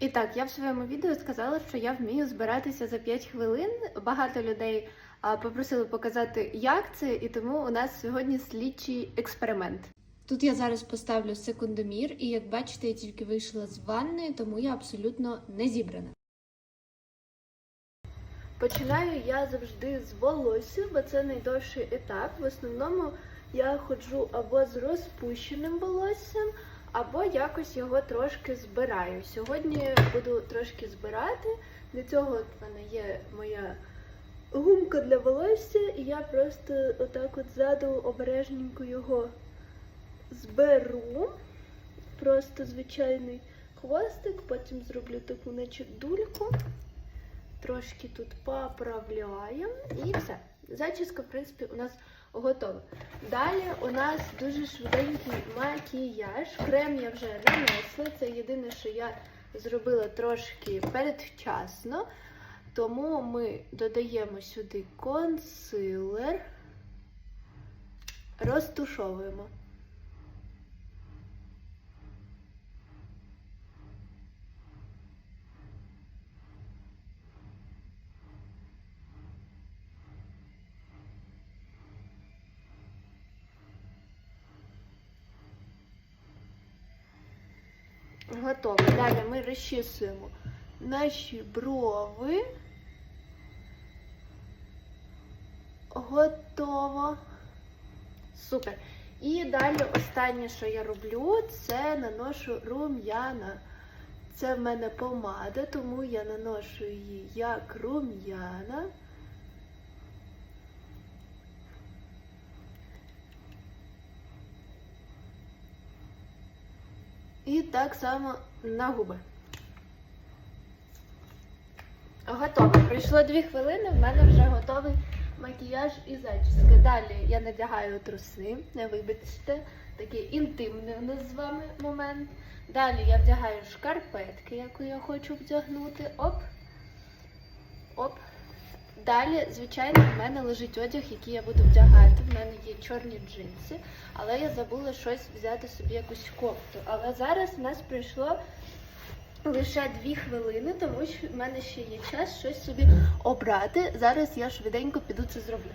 І так, я в своєму відео сказала, що я вмію збиратися за 5 хвилин. Багато людей попросили показати, як це, і тому у нас сьогодні слідчий експеримент. Тут я зараз поставлю секундомір, і як бачите, я тільки вийшла з ванної, тому я абсолютно не зібрана. Починаю я завжди з волосся, бо це найдовший етап. В основному я ходжу або з розпущеним волоссям, або якось його трошки збираю. Сьогодні буду трошки збирати. Для цього от мене є моя гумка для волосся, і я просто отак от ззаду обережненько його зберу. Просто звичайний хвостик, потім зроблю таку, наче дульку. Трошки тут поправляємо і все. Зачіска, в принципі, у нас готова. Далі у нас дуже швиденький макіяж. Крем я вже нанесла. Це єдине, що я зробила трошки передвчасно. Тому ми додаємо сюди консилер, розтушовуємо. Готово. Далі ми розчісуємо наші брови. Готово. Супер. І далі останнє, що я роблю, це наношу рум'яна. Це в мене помада, тому я наношу її як рум'яна. І так само на губи. Готово. Пройшло дві хвилини, в мене вже готовий макіяж і зачіска. Далі я надягаю труси, не вибачте, такий інтимний у нас з вами момент. Далі я вдягаю шкарпетки, яку я хочу вдягнути. Оп. Оп. Далі, звичайно, в мене лежить одяг, який я буду вдягати. В мене є чорні джинси, але я забула щось взяти собі якусь кофту. Але зараз в нас прийшло лише дві хвилини, тому що в мене ще є час щось собі обрати. Зараз я швиденько піду це зроблю.